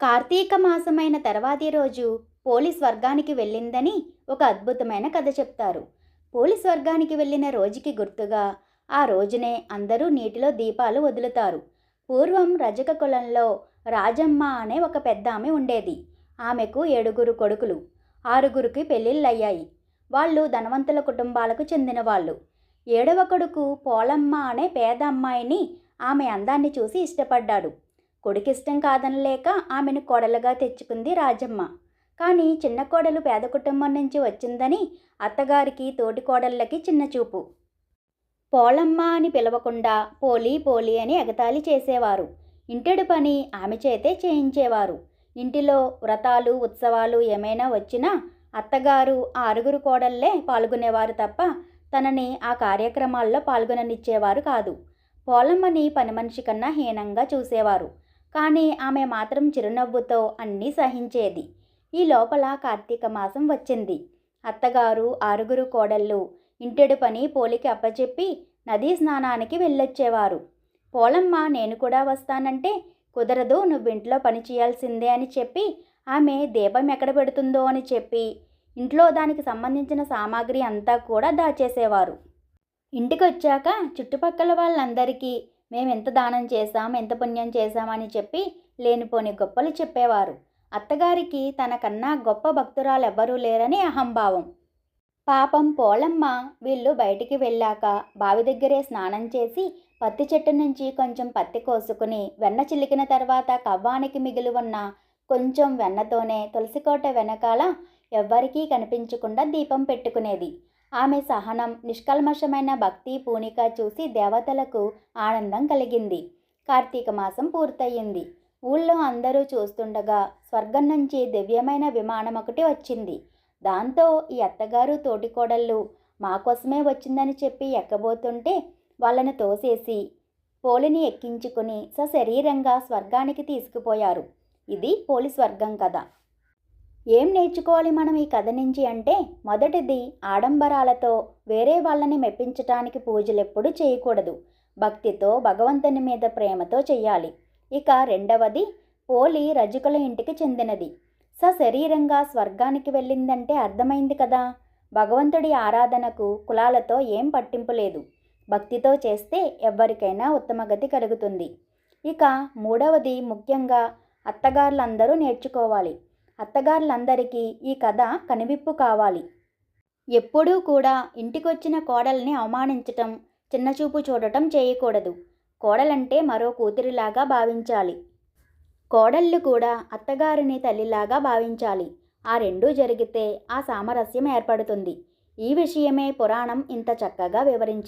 కార్తీక మాసమైన తర్వాతి రోజు పోలీస్ వర్గానికి వెళ్ళిందని ఒక అద్భుతమైన కథ చెప్తారు. పోలీస్ వర్గానికి వెళ్ళిన రోజుకి గుర్తుగా ఆ రోజునే అందరూ నీటిలో దీపాలు వదులుతారు. పూర్వం రజక కులంలో రాజమ్మ అనే ఒక పెద్ద ఆమె ఉండేది. ఆమెకు ఏడుగురు కొడుకులు. ఆరుగురికి పెళ్ళిళ్ళయ్యాయి. వాళ్ళు ధనవంతుల కుటుంబాలకు చెందిన వాళ్ళు ఏడవ కొడుకు పోలమ్మ అనే పేద అమ్మాయిని ఆమె అందాన్ని చూసి ఇష్టపడ్డాడు. కొడుకిష్టం కాదనలేక ఆమెను కోడలుగా తెచ్చుకుంది రాజమ్మ. కానీ చిన్న కోడలు పేద కుటుంబం నుంచి వచ్చిందని అత్తగారికి తోటి కోడళ్ళకి చిన్న చూపు. పోలమ్మ అని పిలవకుండా పోలి పోలి అని ఎగతాళి చేసేవారు. ఇంటిడి పని ఆమె చేతే చేయించేవారు. ఇంటిలో వ్రతాలు ఉత్సవాలు ఏమైనా వచ్చినా అత్తగారు ఆ ఆరుగురు కోడళ్ళే పాల్గొనేవారు తప్ప తనని ఆ కార్యక్రమాల్లో పాల్గొననిచ్చేవారు కాదు. పోలమ్మని పని మనిషి కన్నా హీనంగా చూసేవారు. కానీ ఆమె మాత్రం చిరునవ్వుతో అన్నీ సహించేది. ఈ లోపల కార్తీక మాసం వచ్చింది. అత్తగారు ఆరుగురు కోడళ్ళు ఇంటెడు పని పోలికి అప్పచెప్పి నదీ స్నానానికి వెళ్ళొచ్చేవారు. పోలమ్మ నేను కూడా వస్తానంటే కుదరదు నువ్వు ఇంట్లో పని చేయాల్సిందే అని చెప్పి ఆమె దీపం ఎక్కడ పెడుతుందో అని చెప్పి ఇంట్లో దానికి సంబంధించిన సామాగ్రి అంతా కూడా దాచేసేవారు. ఇంటికి వచ్చాక చుట్టుపక్కల వాళ్ళందరికీ మేము ఎంత దానం చేశాం ఎంత పుణ్యం చేశామని చెప్పి లేనిపోని గొప్పలు చెప్పేవారు. అత్తగారికి తనకన్నా గొప్ప భక్తురాలు ఎవ్వరూ లేరని అహంభావం. పాపం పోలమ్మ వీళ్ళు బయటికి వెళ్ళాక బావి దగ్గరే స్నానం చేసి పత్తి చెట్టు నుంచి కొంచెం పత్తి కోసుకుని వెన్న చిలికిన తర్వాత కవ్వానికి మిగిలి ఉన్న కొంచెం వెన్నతోనే తులసికోట వెనకాల ఎవ్వరికీ కనిపించకుండా దీపం పెట్టుకునేది. ఆమె సహనం నిష్కల్మషమైన భక్తి పూనిక చూసి దేవతలకు ఆనందం కలిగింది. కార్తీక మాసం పూర్తయింది. ఊళ్ళో అందరూ చూస్తుండగా స్వర్గం నుంచి దివ్యమైన విమానం ఒకటి వచ్చింది. దాంతో ఈ అత్తగారు తోటికోడళ్ళు మా కోసమే వచ్చిందని చెప్పి ఎక్కబోతుంటే వాళ్ళని తోసేసి పోలిని ఎక్కించుకుని సశరీరంగా స్వర్గానికి తీసుకుపోయారు. ఇది పోలి స్వర్గం కథ ఏం నేర్చుకోవాలి మనం ఈ కథ నుంచి అంటే మొదటిది ఆడంబరాలతో వేరే వాళ్ళని మెప్పించటానికి పూజలు చేయకూడదు. భక్తితో భగవంతుని మీద ప్రేమతో చేయాలి ఇక రెండవది పోలి రజకుల ఇంటికి చెందినది. సశరీరంగా స్వర్గానికి వెళ్ళిందంటే అర్థమైంది కదా! భగవంతుడి ఆరాధనకు కులాలతో ఏం పట్టింపు లేదు. భక్తితో చేస్తే ఎవ్వరికైనా ఉత్తమగతి కలుగుతుంది. ఇక మూడవది ముఖ్యంగా అత్తగారులందరూ నేర్చుకోవాలి. అత్తగారులందరికీ ఈ కథ కనువిప్పు కావాలి. ఎప్పుడూ కూడా ఇంటికొచ్చిన కోడల్ని అవమానించటం చిన్నచూపు చూడటం చేయకూడదు. కోడలంటే మరో కూతురిలాగా భావించాలి. కోడళ్ళు కూడా అత్తగారిని తల్లిలాగా భావించాలి. ఆ రెండూ జరిగితే ఆ సామరస్యం ఏర్పడుతుంది. ఈ విషయమే పురాణం ఇంత చక్కగా వివరించింది.